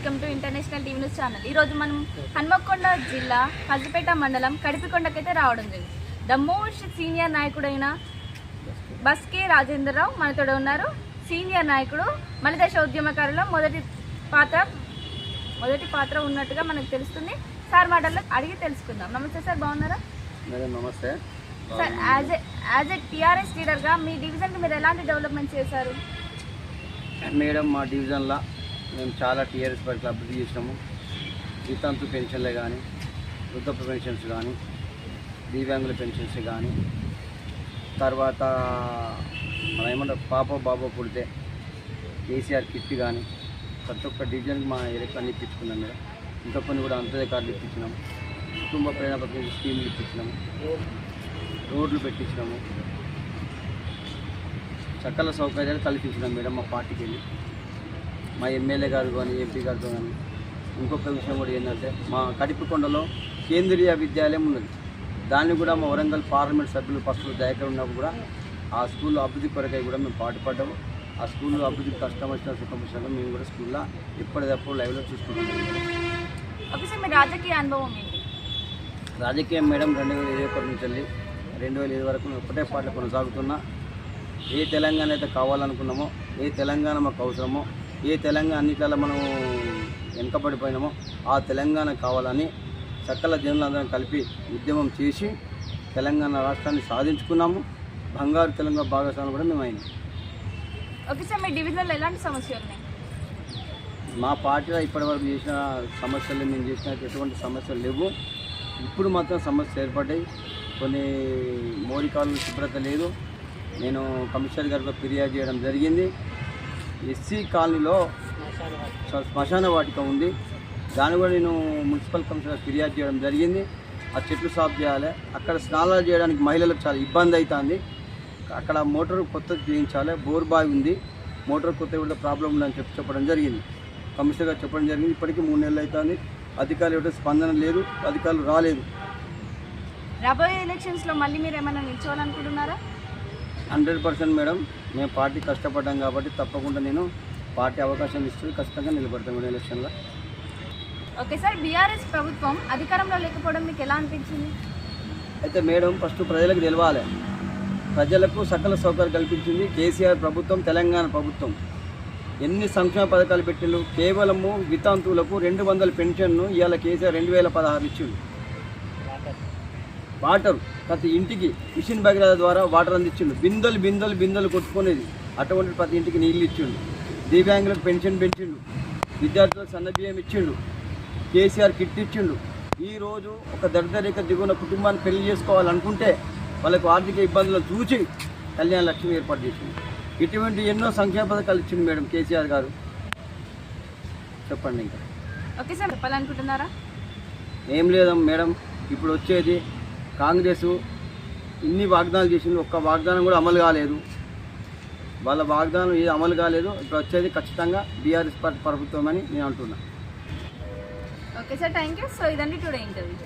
Welcome to international TV news channel. ఈ రోజు మనం హన్మకొండ జిల్లా హజిపేట మండలం కడిపికొండకైతే రావడం జరిగింది. ద మోస్ట్ సీనియర్ నాయకుడైన బస్కే రాజేంద్రరావు మనతో ఉన్నారు. సీనియర్ నాయకుడు మలిదశ ఉద్యమకారులో మొదటి పాత్ర మొదటి పాత్ర ఉన్నట్టుగా మనకు తెలుస్తుంది. సార్ మాటల్లో అడిగి తెలుసుకుందాం. నమస్తే సార్ బాగున్నారా? నమస్తే. Sir as as a TRS లీడర్గా మీ డివిజన్కి మీరు ఎలాంటి డెవలప్మెంట్ చేశారు? మేడం మా డివిజన్లో మేము చాలా టీఆర్ఎస్ పార్టీలు అభివృద్ధి చేసినాము. వితంతు పెన్షన్లే కానీ వృద్ధప్య పెన్షన్స్ కానీ దివ్యాంగుల పెన్షన్స్ కానీ తర్వాత మన ఏమంటారు పాప బాబో పుడితే కేసీఆర్ కిట్ కానీ ప్రతి ఒక్క డివిజన్కి మా ఎలక్ట్రాన్ని ఇప్పించుకున్నాం మేడం. ఇంకా కొన్ని కూడా అంత్యోదయ కార్డులు ఇప్పించినాము కుటుంబ ప్రేరణ పథకం స్కీములు ఇప్పించినాము. రోడ్లు పెట్టించినాము. సకల సౌకర్యాలు కల్పించినాం మేడం మా పార్టీకి వెళ్ళి. మా ఎమ్మెల్యే గారు కానీ ఎంపీ గారితో కానీ ఇంకొక విషయం కూడా ఏంటంటే మా కడిపికొండలో కేంద్రీయ విద్యాలయం ఉన్నది. దాన్ని కూడా మా వరంగల్ పార్లమెంట్ సభ్యులు ఫస్ట్ దయకర్ ఉన్నప్పుడు కూడా ఆ స్కూల్లో అభివృద్ధి కొరకై కూడా మేము పాటుపడ్డాము. ఆ స్కూల్లో అభివృద్ధి కష్టం వచ్చిన సుఖం వచ్చినా మేము కూడా స్కూల్లో ఎప్పటికప్పుడు లైవ్లో చూసుకుంటున్నాం ఓకే సార్ మీ రాజకీయ అనుభవం ఏంటి? రాజకీయం మేడం రెండు వేల ఇరవై ఒకటి నుంచి వెళ్ళి రెండు వేల ఇరవై వరకు ఒకటే పాటలు కొనసాగుతున్నా. ఏ తెలంగాణ అయితే కావాలనుకున్నామో ఏ తెలంగాణ మాకు అవసరమో ఏ తెలంగాణ అన్నిట్లలో మనం వెనుకబడిపోయినామో ఆ తెలంగాణ కావాలని సకల జనులందరం కలిపి ఉద్యమం చేసి తెలంగాణ రాష్ట్రాన్ని సాధించుకున్నాము. బంగారు తెలంగాణ భాగస్వామి కూడా మేము అయినాం ఓకే సార్ మీ డివిజన్లో ఎలాంటి సమస్యలు ఉన్నాయి? మా పార్టీలో ఇప్పటివరకు చేసిన సమస్యలు మేము చేసిన ఎటువంటి సమస్యలు లేవు. ఇప్పుడు మాత్రం సమస్యలు ఏర్పడ్డాయి. కొన్ని మౌలికాలు శుభ్రత లేదు. నేను కమిషనర్ గారికి ఫిర్యాదు చేయడం జరిగింది. ఎస్సీ కాలనీలో శ్మశాన వాటిక ఉంది. దాని కూడా నేను మున్సిపల్ కమిషనర్ ఫిర్యాదు చేయడం జరిగింది. ఆ చెట్లు సాఫ్ చేయాలి. అక్కడ స్నానాలు చేయడానికి మహిళలకు చాలా ఇబ్బంది అవుతుంది. అక్కడ మోటార్ కొత్త చేయించాలి. బోర్ బావి ఉంది. మోటార్ కొత్త కూడా ప్రాబ్లం ఉందని చెప్పి చెప్పడం జరిగింది. కమిషనర్ గారు చెప్పడం జరిగింది. ఇప్పటికీ మూడు నెలలు అవుతుంది. అధికారులు ఎవరి స్పందన లేదు. అధికారులు రాలేదు. రాబోయే ఎలక్షన్స్లో మళ్ళీ మీరు ఏమైనా నిల్చోవాలనుకుంటున్నారా? హండ్రెడ్ పర్సెంట్ మేడం మేము పార్టీ కష్టపడ్డాం కాబట్టి తప్పకుండా నేను పార్టీ అవకాశం ఇస్తుంది ఖచ్చితంగా నిలబడతాను మేడం ఎలక్షన్లో. ఓకే సార్ బీఆర్ఎస్ ప్రభుత్వం అధికారంలో లేకపోవడం మీకు ఎలా అనిపించింది? అయితే మేడం ఫస్ట్ ప్రజలకు తెలవాలి. ప్రజలకు సకల సౌకర్యం కల్పించింది కేసీఆర్ ప్రభుత్వం తెలంగాణ ప్రభుత్వం. ఎన్ని సంక్షేమ పథకాలు పెట్టిండు కేవలము వితాంతువులకు రెండు వందల పెన్షన్ను ఇవాళ కేసీఆర్ రెండు వేల పదహారు ఇచ్చిండు. వాటర్ ప్రతి ఇంటికి మిషన్ భగీరథ ద్వారా వాటర్ అందించిండు. బిందెలు బిందెలు బిందెలు కొట్టుకునేది. అటువంటి ప్రతి ఇంటికి నీళ్ళు ఇచ్చిండు. దివ్యాంగులకు పెన్షన్ పెంచిండు. విద్యార్థులకు సన్నబియ్యం ఇచ్చిండు. కేసీఆర్ కిట్ ఇచ్చిండు. ఈ రోజు ఒక దరిద్రరేఖ దిగున కుటుంబాన్ని పెళ్ళి చేసుకోవాలనుకుంటే వాళ్ళకు ఆర్థిక ఇబ్బందులు చూసి కళ్యాణ లక్ష్మి ఏర్పాటు చేసింది ఇటువంటి ఎన్నో సంక్షేమ పథకాలు ఇచ్చిండు మేడం కేసీఆర్ గారు. చెప్పండి ఇంకా. ఓకే సార్ చెప్పాలనుకుంటున్నారా? ఏం లేదమ్మా మేడం. ఇప్పుడు వచ్చేది కాంగ్రెస్ ఇన్ని వాగ్దానాలు చేసింది ఒక్క వాగ్దానం కూడా అమలు కాలేదు. వాళ్ళ వాగ్దానం ఏది అమలు కాలేదు ఇప్పుడు వచ్చేది ఖచ్చితంగా బీఆర్ఎస్ పార్టీ ప్రభుత్వం అని నేను అంటున్నాను okay sir thank you so ఇదండి టుడే ఇంటర్వ్యూ.